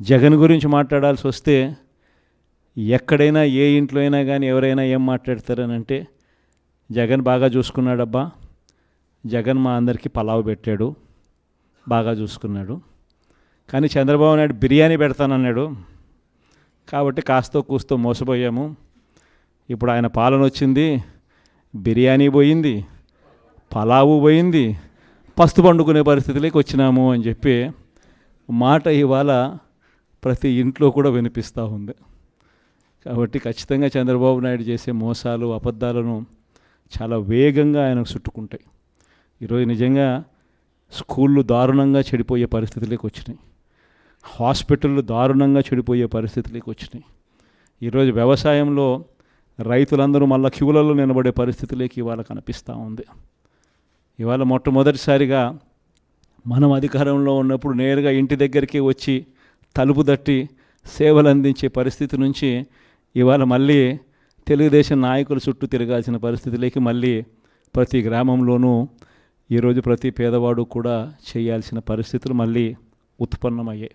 జగన్ గురించి మాట్లాడాల్సి వస్తే ఎక్కడైనా ఏ ఇంట్లో అయినా కానీ ఎవరైనా ఏం మాట్లాడతారనంటే జగన్ బాగా చూసుకున్నాడబ్బా. జగన్ మా అందరికీ పలావ్ పెట్టాడు. బాగా చూసుకున్నాడు. కానీ చంద్రబాబు నాయుడు బిర్యానీ పెడతానన్నాడు. కాబట్టి కాస్తో కూస్తో మోసపోయాము. ఇప్పుడు ఆయన పాలన వచ్చింది. బిర్యానీ పోయింది. పలావు పోయింది. పస్తు పండుకునే పరిస్థితిలోకి వచ్చినాము అని చెప్పి మాట ఇవాళ ప్రతి ఇంట్లో కూడా వినిపిస్తూ ఉంది. కాబట్టి ఖచ్చితంగా చంద్రబాబు నాయుడు చేసే మోసాలు అబద్ధాలను చాలా వేగంగా ఆయనకు చుట్టుకుంటాయి. ఈరోజు నిజంగా స్కూళ్ళు దారుణంగా చెడిపోయే పరిస్థితులకు వచ్చినాయి. హాస్పిటళ్ళు దారుణంగా చెడిపోయే పరిస్థితులకు వచ్చినాయి. ఈరోజు వ్యవసాయంలో రైతులందరూ మళ్ళీ క్యూలలో నిలబడే పరిస్థితులకి ఇవాళ కనిపిస్తూ ఉంది. ఇవాళ మొట్టమొదటిసారిగా మనం అధికారంలో ఉన్నప్పుడు నేరుగా ఇంటి దగ్గరికి వచ్చి తలుపు తట్టి సేవలు అందించే పరిస్థితి నుంచి ఇవాళ మళ్ళీ తెలుగుదేశం నాయకుల చుట్టూ తిరగాల్సిన పరిస్థితిలోకి మళ్ళీ ప్రతి గ్రామంలోనూ ఈరోజు ప్రతి పేదవాడు కూడా చేయాల్సిన పరిస్థితులు మళ్ళీ ఉత్పన్నమయ్యాయి.